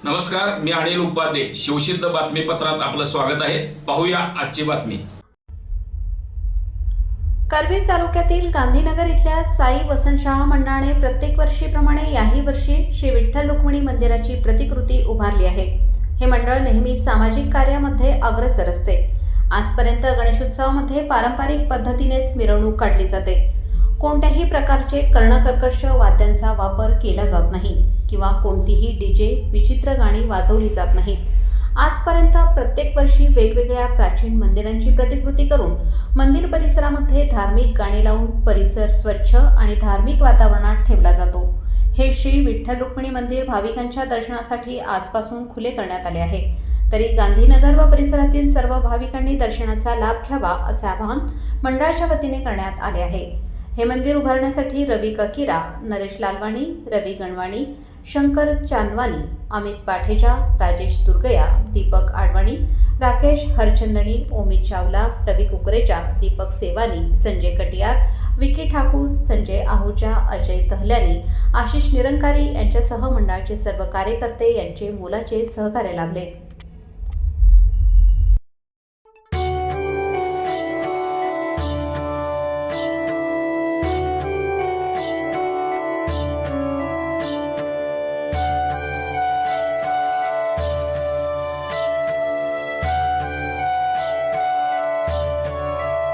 नमस्कार मी अनिल उपाध्ये. शिवसिद्ध बातमीपत्रात आपलं स्वागत आहे. पाहूया आजची बातमी. करवीर तालुक्यातील गांधीनगर इथल्या साई वसंतशाह मंडळाने प्रत्येक वर्षीप्रमाणे याही वर्षी श्री विठ्ठल रुक्मिणी मंदिराची प्रतिकृती उभारली आहे. हे मंडळ नेहमी सामाजिक कार्यामध्ये अग्रसर असते. आजपर्यंत गणेशोत्सवामध्ये पारंपरिक पद्धतीनेच मिरवणूक काढली जाते. कोणत्याही प्रकारचे कर्णकर्कश वाद्यांचा वापर केला जात नाही किंवा कोणतीही डीजे विचित्र गाणी वाजवली जात नाहीत. आजपर्यंत प्रत्येक वर्षी वेगवेगळ्या प्राचीन मंदिरांची प्रतिकृती करून मंदिर परिसरामध्ये धार्मिक गाणी लावून परिसर स्वच्छ आणि धार्मिक वातावरणात ठेवला जातो. हे श्री विठ्ठल रुक्मिणी मंदिर भाविकांच्या दर्शनासाठी आजपासून खुले करण्यात आले आहे. तरी गांधीनगर व परिसरातील सर्व भाविकांनी दर्शनाचा लाभ घ्यावा असे आवाहन मंडळाच्या वतीने करण्यात आले आहे. हे मंदिर उभारण्यासाठी रवी ककिरा नरेश लालवाणी रवी गणवाणी शंकर चांदवानी अमित पाठेजा राजेश दुर्गया दीपक आडवाणी राकेश हरचंदणी ओमी चावला रवी कुकरेजा दीपक सेवानी संजय कटियार विकी ठाकूर संजय आहुजा अजय तहल्यानी आशिष निरंकारी यांच्यासह मंडळाचे सर्व कार्यकर्ते यांचे मोलाचे सहकार्य लाभले.